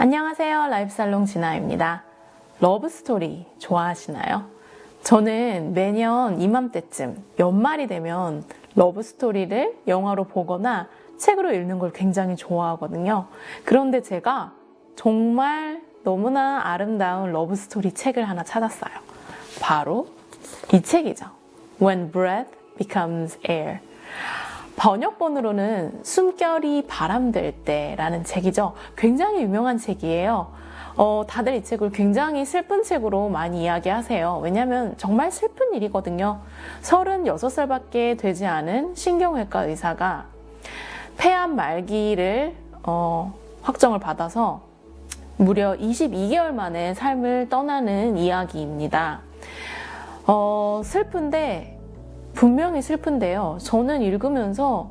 안녕하세요. 라이프살롱 진아입니다. 러브스토리 좋아하시나요? 저는 매년 이맘때쯤 연말이 되면 러브스토리를 영화로 보거나 책으로 읽는 걸 굉장히 좋아하거든요. 그런데 제가 정말 너무나 아름다운 러브스토리 책을 하나 찾았어요. 바로 이 책이죠. When Breath Becomes Air. 번역본으로는 숨결이 바람될 때라는 책이죠. 굉장히 유명한 책이에요. 어, 다들 이 책을 굉장히 슬픈 책으로 많이 이야기하세요. 왜냐하면 정말 슬픈 일이거든요. 36살밖에 되지 않은 신경외과 의사가 폐암 말기를 어, 확정을 받아서 무려 22개월 만에 삶을 떠나는 이야기입니다. 어, 슬픈데 분명히 슬픈데요. 저는 읽으면서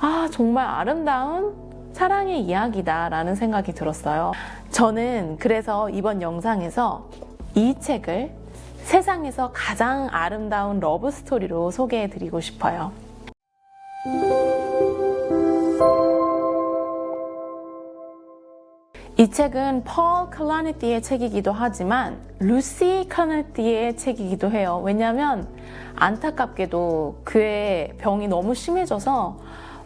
아, 정말 아름다운 사랑의 이야기다라는 생각이 들었어요. 저는 그래서 이번 영상에서 이 책을 세상에서 가장 아름다운 러브 스토리로 소개해 드리고 싶어요. 이 책은 펄 클라니티의 책이기도 하지만 루시 클라니티의 책이기도 해요. 왜냐하면 안타깝게도 그의 병이 너무 심해져서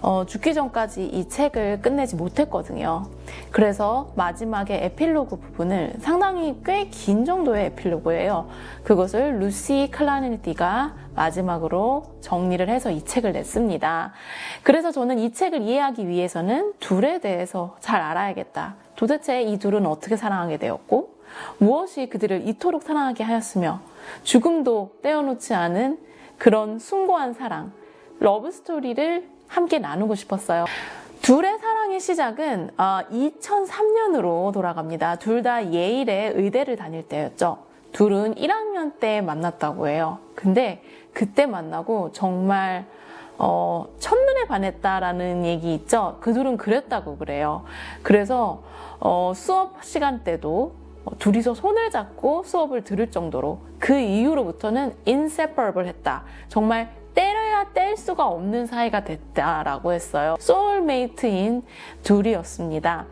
어, 죽기 전까지 이 책을 끝내지 못했거든요. 그래서 마지막에 에필로그 부분을 상당히 꽤 긴 정도의 에필로그예요. 그것을 루시 클라니티가 마지막으로 정리를 해서 이 책을 냈습니다. 그래서 저는 이 책을 이해하기 위해서는 둘에 대해서 잘 알아야겠다. 도대체 이 둘은 어떻게 사랑하게 되었고 무엇이 그들을 이토록 사랑하게 하였으며 죽음도 떼어놓지 않은 그런 숭고한 사랑, 러브 스토리를 함께 나누고 싶었어요. 둘의 사랑의 시작은 2003년으로 돌아갑니다. 둘 다 예일의 의대를 다닐 때였죠. 둘은 1학년 때 만났다고 해요. 근데 그때 만나고 정말 어, 첫눈에 반했다라는 얘기 있죠. 그 둘은 그랬다고 그래요. 그래서 어, 수업 시간 때도 어, 둘이서 손을 잡고 수업을 들을 정도로 그 이후로부터는 inseparable 했다. 정말 때려야 뗄 수가 없는 사이가 됐다라고 했어요. 소울메이트인 둘이었습니다.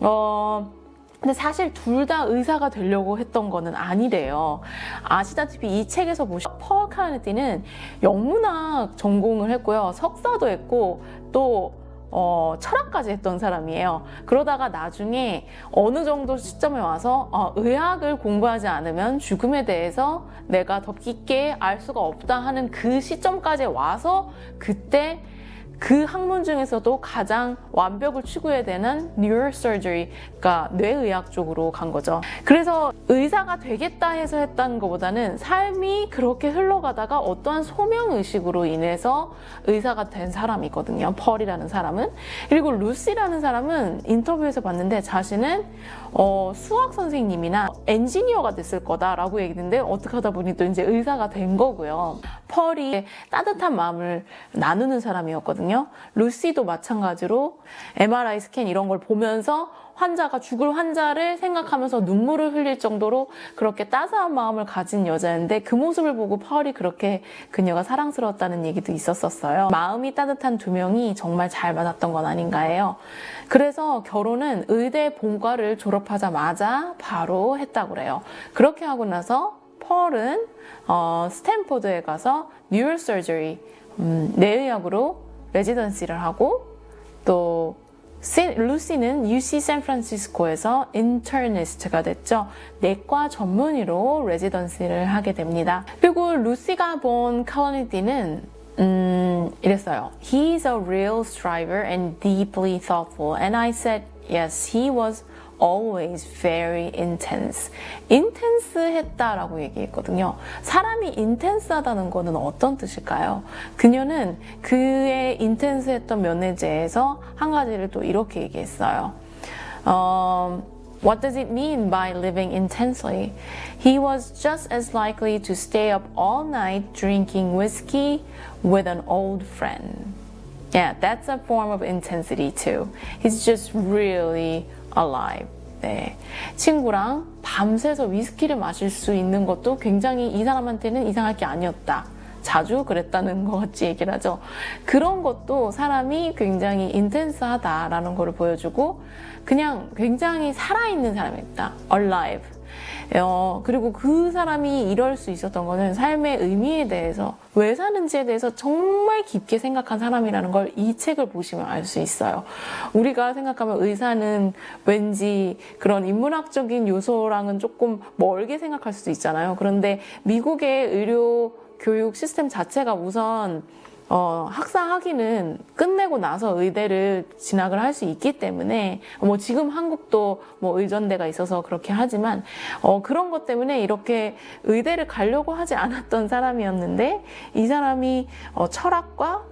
어, 근데 사실 둘 다 의사가 되려고 했던 거는 아니래요. 아시다시피 이 책에서 보시면 펄 카네디는 영문학 전공을 했고요. 석사도 했고 또 어, 철학까지 했던 사람이에요. 그러다가 나중에 어느 정도 시점에 와서 어, 의학을 공부하지 않으면 죽음에 대해서 내가 더 깊게 알 수가 없다 하는 그 시점까지 와서 그때 그 학문 중에서도 가장 완벽을 추구해야 되는 neurosurgery가 뇌의학 쪽으로 간 거죠. 그래서 의사가 되겠다 해서 했다는 것보다는 삶이 그렇게 흘러가다가 어떠한 소명 의식으로 인해서 의사가 된 사람이거든요. 펄이라는 사람은. 그리고 루시라는 사람은 인터뷰에서 봤는데 자신은 어, 수학 선생님이나 엔지니어가 됐을 거다라고 얘기했는데 어떻게 하다 보니 또 이제 의사가 된 거고요. 펄이 따뜻한 마음을 나누는 사람이었거든요. 루시도 마찬가지로 MRI 스캔 이런 걸 보면서 환자가 죽을 환자를 생각하면서 눈물을 흘릴 정도로 그렇게 따스한 마음을 가진 여자였는데 그 모습을 보고 펄이 그렇게 그녀가 사랑스러웠다는 얘기도 있었었어요. 마음이 따뜻한 두 명이 정말 잘 맞았던 건 아닌가 해요. 그래서 결혼은 의대 본과를 졸업하자마자 바로 했다고 그래요. 그렇게 하고 나서 펄은 어, 스탠포드에 가서 뉴럴 서저리 음, 뇌의학으로 레지던시를 하고 또 시- 루시는 UC 샌프란시스코에서 인터니스트가 됐죠. 내과 전문의로 레지던시를 하게 됩니다. 그리고 루시가 본 칼로니디는 음, 이랬어요. He's a real striver and deeply thoughtful. And I said, yes, he was always very intense. intense 했다라고 얘기했거든요. 사람이 intense하다는 거는 어떤 뜻일까요? 그녀는 그의 intense 했던 면에 대해서 한 가지를 또 이렇게 얘기했어요. 음, What does it mean by living intensely? He was just as likely to stay up all night drinking whiskey with an old friend. Yeah, that's a form of intensity too. He's just really alive. 네. 친구랑 밤새서 위스키를 마실 수 있는 것도 굉장히 이 사람한테는 이상할 게 아니었다. 자주 그랬다는 것 같이 얘기를 하죠. 그런 것도 사람이 굉장히 인텐스하다라는 것을 보여주고 그냥 굉장히 살아있는 사람이다. alive. 어, 그리고 그 사람이 이럴 수 있었던 거는 삶의 의미에 대해서 왜 사는지에 대해서 정말 깊게 생각한 사람이라는 걸 이 책을 보시면 알 수 있어요. 우리가 생각하면 의사는 왠지 그런 인문학적인 요소랑은 조금 멀게 생각할 수도 있잖아요. 그런데 미국의 의료 교육 시스템 자체가 우선 어, 학사 학위는 끝내고 나서 의대를 진학을 할 수 있기 때문에 뭐 지금 한국도 뭐 의전대가 있어서 그렇게 하지만 어, 그런 것 때문에 이렇게 의대를 가려고 하지 않았던 사람이었는데 이 사람이 어, 철학과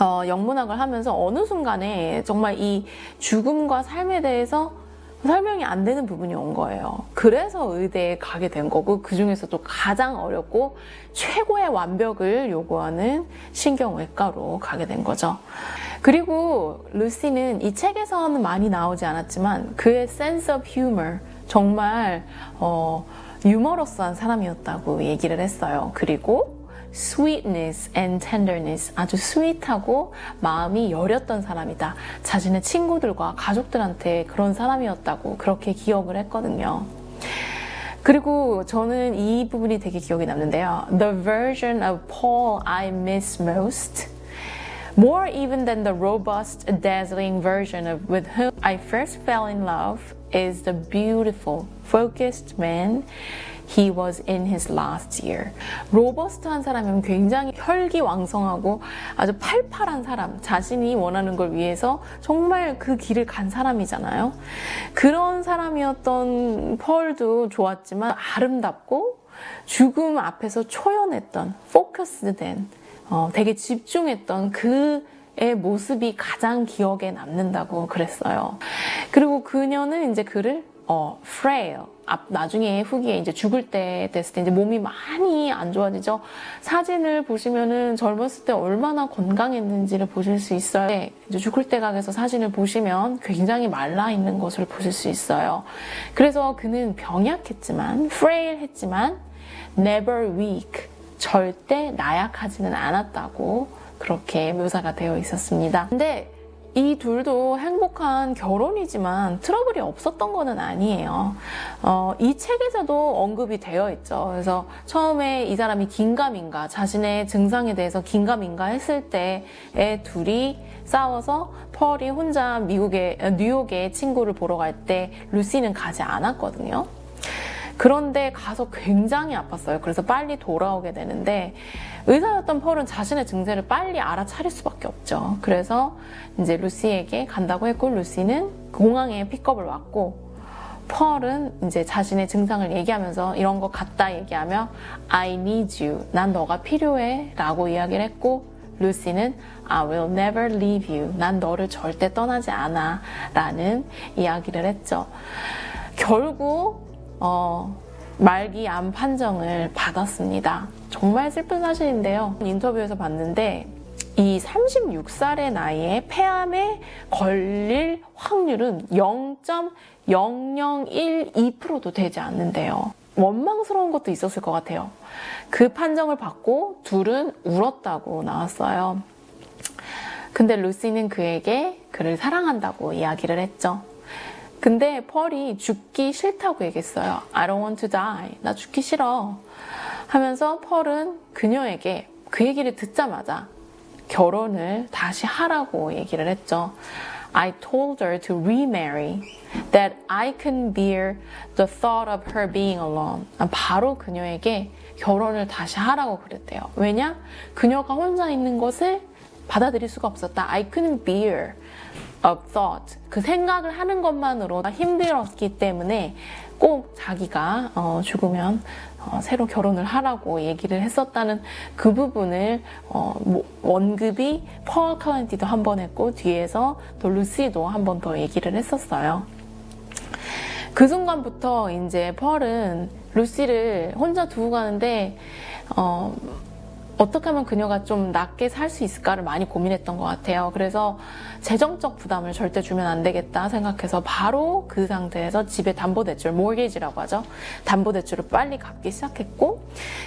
어, 영문학을 하면서 어느 순간에 정말 이 죽음과 삶에 대해서 설명이 안 되는 부분이 온 거예요. 그래서 의대에 가게 된 거고, 그 중에서도 가장 어렵고 최고의 완벽을 요구하는 신경외과로 가게 된 거죠. 그리고 루시는 이 책에서는 많이 나오지 않았지만 그의 sense of humor, 정말, 어, 유머러스한 사람이었다고 얘기를 했어요. 그리고 sweetness and tenderness 아주 스윗하고 마음이 여렸던 사람이다. 자신의 친구들과 가족들한테 그런 사람이었다고 그렇게 기억을 했거든요. 그리고 저는 이 부분이 되게 기억에 남는데요. The version of Paul I miss most More even than the robust, dazzling version of with whom I first fell in love is the beautiful, focused man he was in his last year. 로버스트한 사람이면 굉장히 혈기왕성하고 아주 팔팔한 사람, 자신이 원하는 걸 위해서 정말 그 길을 간 사람이잖아요. 그런 사람이었던 펄도 좋았지만 아름답고 죽음 앞에서 초연했던, 포커스된 어, 되게 집중했던 그 의 모습이 가장 기억에 남는다고 그랬어요. 그리고 그녀는 이제 그를 어, frail. 앞, 나중에 후기에 이제 죽을 때 됐을 때 이제 몸이 많이 안 좋아지죠. 사진을 보시면은 젊었을 때 얼마나 건강했는지를 보실 수 있어요. 네, 이제 죽을 때 각에서 사진을 보시면 굉장히 말라 있는 것을 보실 수 있어요. 그래서 그는 병약했지만, frail 했지만, never weak. 절대 나약하지는 않았다고 그렇게 묘사가 되어 있었습니다. 근데 이 둘도 행복한 결혼이지만 트러블이 없었던 거는 아니에요. 어, 이 책에서도 언급이 되어 있죠. 그래서 처음에 이 사람이 긴가민가, 자신의 증상에 대해서 긴가민가 했을 때에 둘이 싸워서 펄이 혼자 미국의, 뉴욕에 친구를 보러 갈 때 루시는 가지 않았거든요. 그런데 가서 굉장히 아팠어요. 그래서 빨리 돌아오게 되는데 의사였던 펄은 자신의 증세를 빨리 알아차릴 수밖에 없죠. 그래서 이제 루시에게 간다고 했고 루시는 공항에 픽업을 왔고 펄은 이제 자신의 증상을 얘기하면서 이런 거 갖다 얘기하며 I need you. 난 너가 필요해. 라고 이야기를 했고 루시는 I will never leave you. 난 너를 절대 떠나지 않아. 라는 이야기를 했죠. 결국 어, 말기 암 판정을 받았습니다. 정말 슬픈 사실인데요. 인터뷰에서 봤는데 이 36살의 나이에 폐암에 걸릴 확률은 0.0012%도 되지 않는데요. 원망스러운 것도 있었을 것 같아요. 그 판정을 받고 둘은 울었다고 나왔어요. 근데 루시는 그에게 그를 사랑한다고 이야기를 했죠. 근데 펄이 죽기 싫다고 얘기했어요. I don't want to die. 나 죽기 싫어. 하면서 펄은 그녀에게 그 얘기를 듣자마자 결혼을 다시 하라고 얘기를 했죠. I told her to remarry, that I couldn't bear the thought of her being alone. 바로 그녀에게 결혼을 다시 하라고 그랬대요. 왜냐? 그녀가 혼자 있는 것을 받아들일 수가 없었다. I couldn't bear of thought. 그 생각을 하는 것만으로 힘들었기 때문에 꼭 자기가 어, 죽으면 어, 새로 결혼을 하라고 얘기를 했었다는 그 부분을 어, 뭐, 원급이 펄 카운티도 한 번 했고 뒤에서 또 루시도 한 번 더 얘기를 했었어요. 그 순간부터 이제 펄은 루시를 혼자 두고 가는데 어, 어떻게 하면 그녀가 좀 낫게 살 수 있을까를 많이 고민했던 것 같아요. 그래서 재정적 부담을 절대 주면 안 되겠다 생각해서 바로 그 상태에서 집에 담보대출, 모기지라고 하죠. 담보대출을 빨리 갚기 시작했고,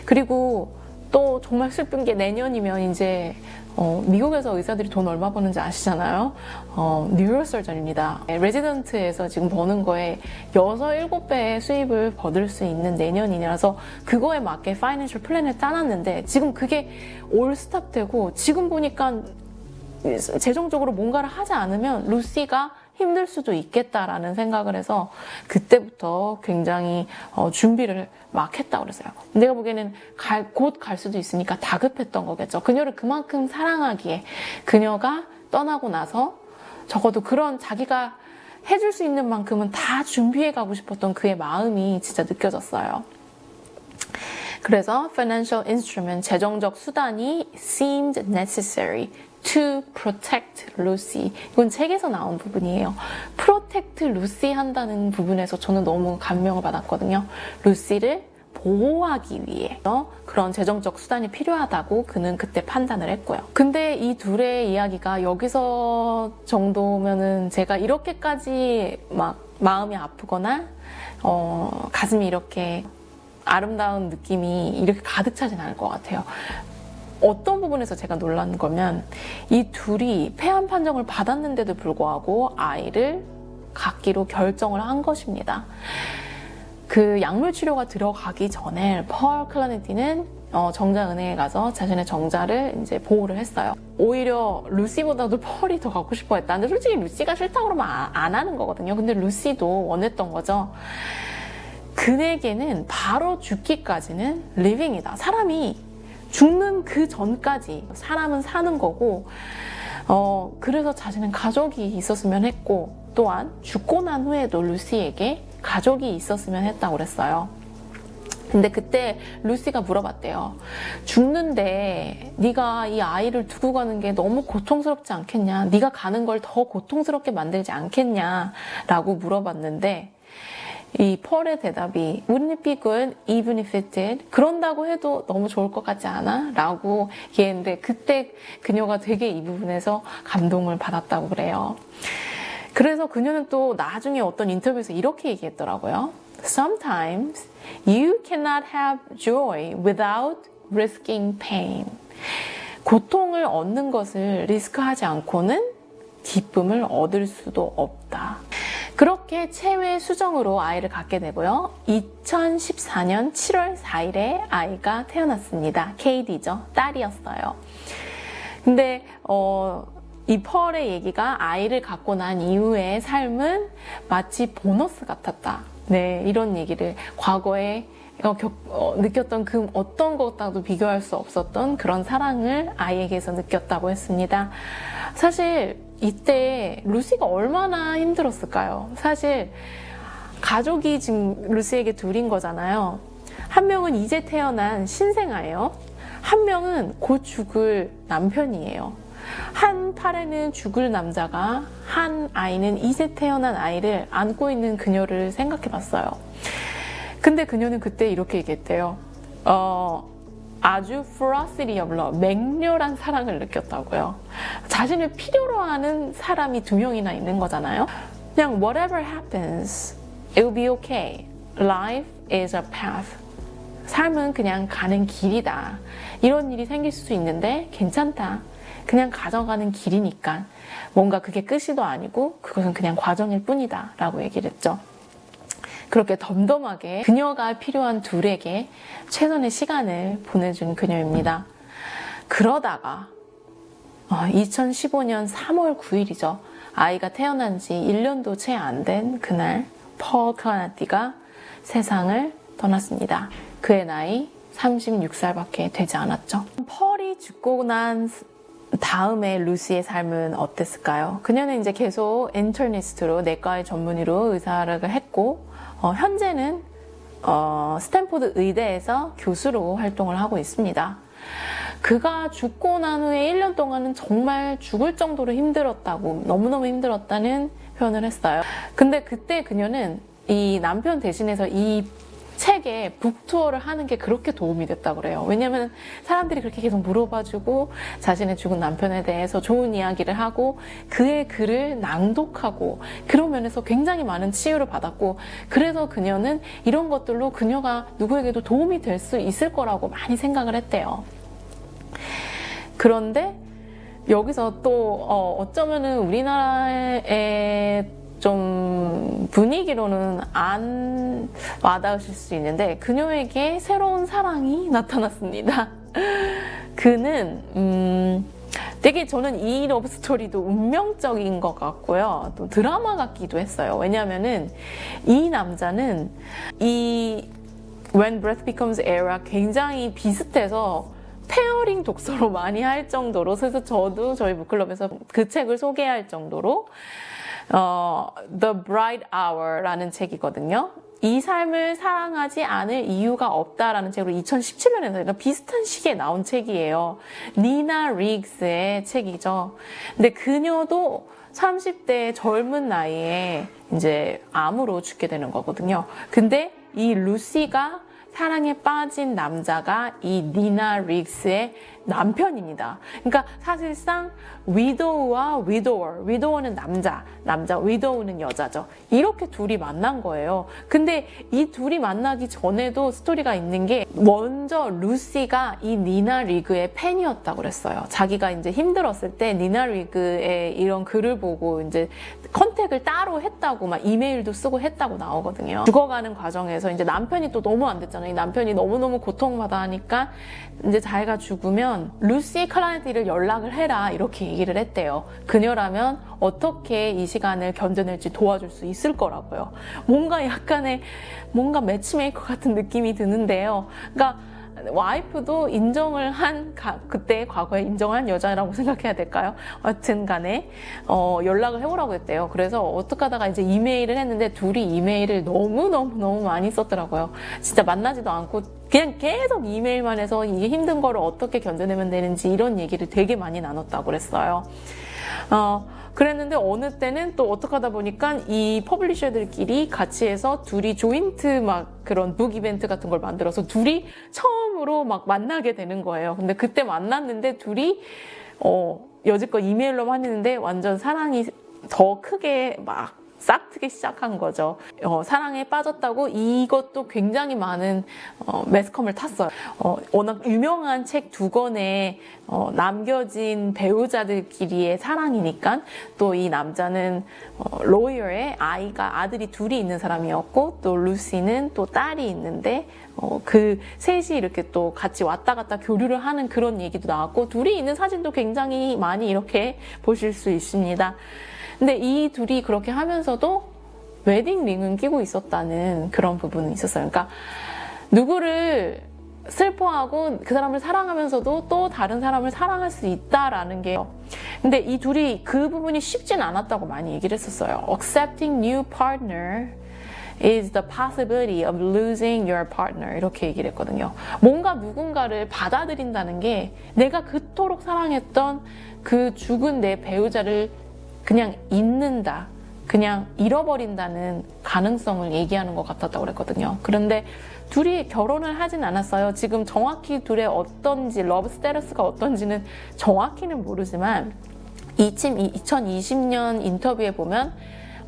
그리고 또 정말 슬픈 게 내년이면 이제 어, 미국에서 의사들이 돈 얼마 버는지 아시잖아요. 어, 뉴로설전입니다. 레지던트에서 지금 버는 거에 6, 7배의 수입을 받을 수 있는 내년이라서 그거에 맞게 파이낸셜 플랜을 짜놨는데 지금 그게 올 스탑되고 지금 보니까 재정적으로 뭔가를 하지 않으면 루시가 힘들 수도 있겠다라는 생각을 해서 그때부터 굉장히 어, 준비를 막 했다 그랬어요. 내가 보기에는 곧갈 수도 있으니까 다급했던 거겠죠. 그녀를 그만큼 사랑하기에 그녀가 떠나고 나서 적어도 그런 자기가 해줄 수 있는 만큼은 다 준비해 가고 싶었던 그의 마음이 진짜 느껴졌어요. 그래서 financial instrument, 재정적 수단이 seemed necessary to protect Lucy. 이건 책에서 나온 부분이에요. protect Lucy 한다는 부분에서 저는 너무 감명을 받았거든요. 루시를 보호하기 위해서 그런 재정적 수단이 필요하다고 그는 그때 판단을 했고요. 근데 이 둘의 이야기가 여기서 정도면은 제가 이렇게까지 막 마음이 아프거나 어, 가슴이 이렇게 아름다운 느낌이 이렇게 가득 차진 않을 것 같아요. 어떤 부분에서 제가 놀란 거면 이 둘이 폐암 판정을 받았는데도 불구하고 아이를 갖기로 결정을 한 것입니다. 그 약물 치료가 들어가기 전에 펄 클라네티는 어, 정자 은행에 가서 자신의 정자를 이제 보호를 했어요. 오히려 루시보다도 펄이 더 갖고 싶어 했다. 근데 솔직히 루시가 싫다고 그러면 아, 안 하는 거거든요. 근데 루시도 원했던 거죠. 그에게는 바로 죽기까지는 리빙이다. 사람이 죽는 그 전까지 사람은 사는 거고, 어, 그래서 자신은 가족이 있었으면 했고, 또한 죽고 난 후에도 루시에게 가족이 있었으면 했다고 그랬어요. 근데 그때 루시가 물어봤대요. 죽는데 네가 이 아이를 두고 가는 게 너무 고통스럽지 않겠냐? 네가 가는 걸 더 고통스럽게 만들지 않겠냐?라고 물어봤는데 이 펄의 대답이 Wouldn't it be good even if it did? 그런다고 해도 너무 좋을 것 같지 않아? 라고 얘기했는데 그때 그녀가 되게 이 부분에서 감동을 받았다고 그래요. 그래서 그녀는 또 나중에 어떤 인터뷰에서 이렇게 얘기했더라고요. Sometimes you cannot have joy without risking pain. 고통을 얻는 것을 리스크하지 않고는 기쁨을 얻을 수도 없다. 그렇게 체외 수정으로 아이를 갖게 되고요. 2014년 7월 4일에 아이가 태어났습니다. 케이디죠. 딸이었어요. 근데 어, 이 펄의 얘기가 아이를 갖고 난 이후의 삶은 마치 보너스 같았다. 네, 이런 얘기를 과거에 어, 겪, 어, 느꼈던 그 어떤 것과도 비교할 수 없었던 그런 사랑을 아이에게서 느꼈다고 했습니다. 사실 이때 루시가 얼마나 힘들었을까요? 사실 가족이 지금 루시에게 둘인 거잖아요. 한 명은 이제 태어난 신생아예요. 한 명은 곧 죽을 남편이에요. 한 팔에는 죽을 남자가 한 아이는 이제 태어난 아이를 안고 있는 그녀를 생각해 봤어요. 근데 그녀는 그때 이렇게 얘기했대요. 어, 아주 ferocity of love, 맹렬한 사랑을 느꼈다고요. 자신을 필요로 하는 사람이 두 명이나 있는 거잖아요. 그냥 whatever happens, it will be okay. Life is a path. 삶은 그냥 가는 길이다. 이런 일이 생길 수 있는데 괜찮다. 그냥 가져가는 길이니까 뭔가 그게 끝이도 아니고 그것은 그냥 과정일 뿐이다. 라고 얘기를 했죠. 그렇게 덤덤하게 그녀가 필요한 둘에게 최선의 시간을 보내준 그녀입니다. 그러다가 2015년 3월 9일이죠. 아이가 태어난 지 1년도 채 안 된 그날 펄 클라나티가 세상을 떠났습니다. 그의 나이 36살밖에 되지 않았죠. 펄이 죽고 난 다음에 루시의 삶은 어땠을까요? 그녀는 이제 계속 인터니스트로 내과의 전문의로 의사를 했고 어, 현재는 어, 스탠포드 의대에서 교수로 활동을 하고 있습니다. 그가 죽고 난 후에 1년 동안은 정말 죽을 정도로 힘들었다고, 너무너무 힘들었다는 표현을 했어요. 근데 그때 그녀는 이 남편 대신해서 이 책에 북투어를 하는 게 그렇게 도움이 됐다고 그래요. 왜냐면 사람들이 그렇게 계속 물어봐주고 자신의 죽은 남편에 대해서 좋은 이야기를 하고 그의 글을 낭독하고 그런 면에서 굉장히 많은 치유를 받았고 그래서 그녀는 이런 것들로 그녀가 누구에게도 도움이 될 수 있을 거라고 많이 생각을 했대요. 그런데 여기서 또 어, 어쩌면은 우리나라의 좀 분위기로는 안 와닿으실 수 있는데 그녀에게 새로운 사랑이 나타났습니다. 그는 음, 되게 저는 이 러브 스토리도 운명적인 것 같고요. 또 드라마 같기도 했어요. 왜냐하면은 이 남자는 이 When Breath Becomes Air와 굉장히 비슷해서 페어링 독서로 많이 할 정도로 그래서 저도 저희 북클럽에서 그 책을 소개할 정도로 어, The Bright Hour라는 책이거든요. 이 삶을 사랑하지 않을 이유가 없다라는 책으로 2017년에 그러니까 비슷한 시기에 나온 책이에요. 니나 리그스의 책이죠. 근데 그녀도 30대 젊은 나이에 이제 암으로 죽게 되는 거거든요. 근데 이 루시가 사랑에 빠진 남자가 이 니나 리그스의 남편입니다. 그러니까 사실상 위도우와 위도워, 위도워는 남자, 남자, 위도우는 여자죠. 이렇게 둘이 만난 거예요. 근데 이 둘이 만나기 전에도 스토리가 있는 게 먼저 루시가 이 니나 리그의 팬이었다고 그랬어요. 자기가 이제 힘들었을 때 니나 리그의 이런 글을 보고 이제 컨택을 따로 했다고 막 이메일도 쓰고 했다고 나오거든요. 죽어가는 과정에서 이제 남편이 또 너무 안 됐잖아요. 이 남편이 너무너무 고통받아 하니까 이제 자기가 죽으면 루시 클라이디를 연락을 해라 이렇게 얘기를 했대요. 그녀라면 어떻게 이 시간을 견뎌낼지 도와줄 수 있을 거라고요. 뭔가 약간의 뭔가 매치메이커 같은 느낌이 드는데요. 그러니까 와이프도 인정을 한 가- 그때 과거에 인정한 여자라고 생각해야 될까요? 하여튼 간에 어, 연락을 해보라고 했대요. 그래서 어떻게 하다가 이제 이메일을 했는데 둘이 이메일을 너무너무너무 많이 썼더라고요. 진짜 만나지도 않고 그냥 계속 이메일만 해서 이게 힘든 거를 어떻게 견뎌내면 되는지 이런 얘기를 되게 많이 나눴다고 그랬어요. 어, 그랬는데 어느 때는 또 어떻게 하다 보니까 이 퍼블리셔들끼리 같이 해서 둘이 조인트 막 그런 북 이벤트 같은 걸 만들어서 둘이 처음으로 막 만나게 되는 거예요. 근데 그때 만났는데 둘이 어, 여지껏 이메일로만 했는데 완전 사랑이 더 크게 막 싹트기 시작한 거죠. 어, 사랑에 빠졌다고 이것도 굉장히 많은 어, 매스컴을 탔어요. 어, 워낙 유명한 책 두 권에 어, 남겨진 배우자들끼리의 사랑이니까 또 이 남자는 어, 로이어의 아이가 아들이 둘이 있는 사람이었고 또 루시는 또 딸이 있는데 어, 그 셋이 이렇게 또 같이 왔다 갔다 교류를 하는 그런 얘기도 나왔고 둘이 있는 사진도 굉장히 많이 이렇게 보실 수 있습니다. 근데 이 둘이 그렇게 하면서도 웨딩 링은 끼고 있었다는 그런 부분은 있었어요. 그러니까 누구를 슬퍼하고 그 사람을 사랑하면서도 또 다른 사람을 사랑할 수 있다라는 게 근데 이 둘이 그 부분이 쉽진 않았다고 많이 얘기를 했었어요. Accepting new partner is the possibility of losing your partner 이렇게 얘기를 했거든요. 뭔가 누군가를 받아들인다는 게 내가 그토록 사랑했던 그 죽은 내 배우자를 그냥 잊는다. 그냥 잃어버린다는 가능성을 얘기하는 것 같았다고 그랬거든요. 그런데 둘이 결혼을 하진 않았어요. 지금 정확히 둘의 어떤지, 러브 스테러스가 어떤지는 정확히는 모르지만 2020년 인터뷰에 보면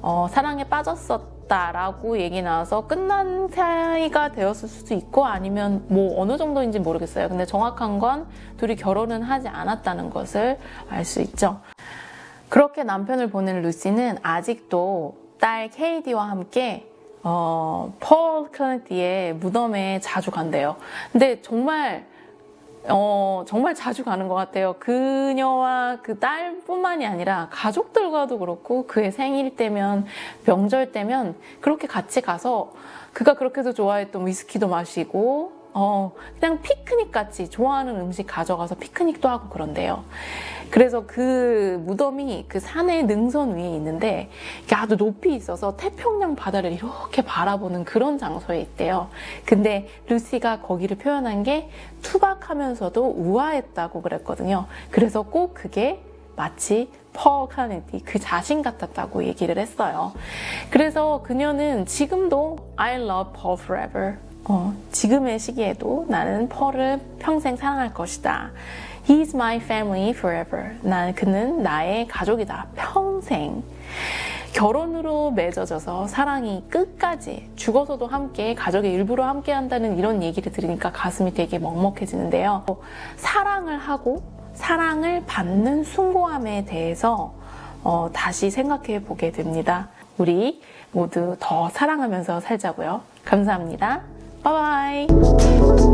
어, 사랑에 빠졌었다라고 얘기 나와서 끝난 사이가 되었을 수도 있고 아니면 뭐 어느 정도인지 모르겠어요. 근데 정확한 건 둘이 결혼은 하지 않았다는 것을 알 수 있죠. 그렇게 남편을 보낸 루시는 아직도 딸 케이디와 함께 어, 폴 클렌티의 무덤에 자주 간대요. 근데 정말 어, 정말 자주 가는 것 같아요. 그녀와 그 딸뿐만이 아니라 가족들과도 그렇고 그의 생일 때면 명절 때면 그렇게 같이 가서 그가 그렇게도 좋아했던 위스키도 마시고 어, 그냥 피크닉 같이 좋아하는 음식 가져가서 피크닉도 하고 그런데요. 그래서 그 무덤이 그 산의 능선 위에 있는데 아주 높이 있어서 태평양 바다를 이렇게 바라보는 그런 장소에 있대요. 근데 루시가 거기를 표현한 게 투박하면서도 우아했다고 그랬거든요. 그래서 꼭 그게 마치 펄 카네디 그 자신 같았다고 얘기를 했어요. 그래서 그녀는 지금도 I love Paul forever. 어, 지금의 시기에도 나는 펄을 평생 사랑할 것이다. He's my family forever. 난 그는 나의 가족이다. 평생. 결혼으로 맺어져서 사랑이 끝까지 죽어서도 함께 가족의 일부로 함께 한다는 이런 얘기를 들으니까 가슴이 되게 먹먹해지는데요. 사랑을 하고 사랑을 받는 숭고함에 대해서 어, 다시 생각해 보게 됩니다. 우리 모두 더 사랑하면서 살자고요. 감사합니다. 바이바이.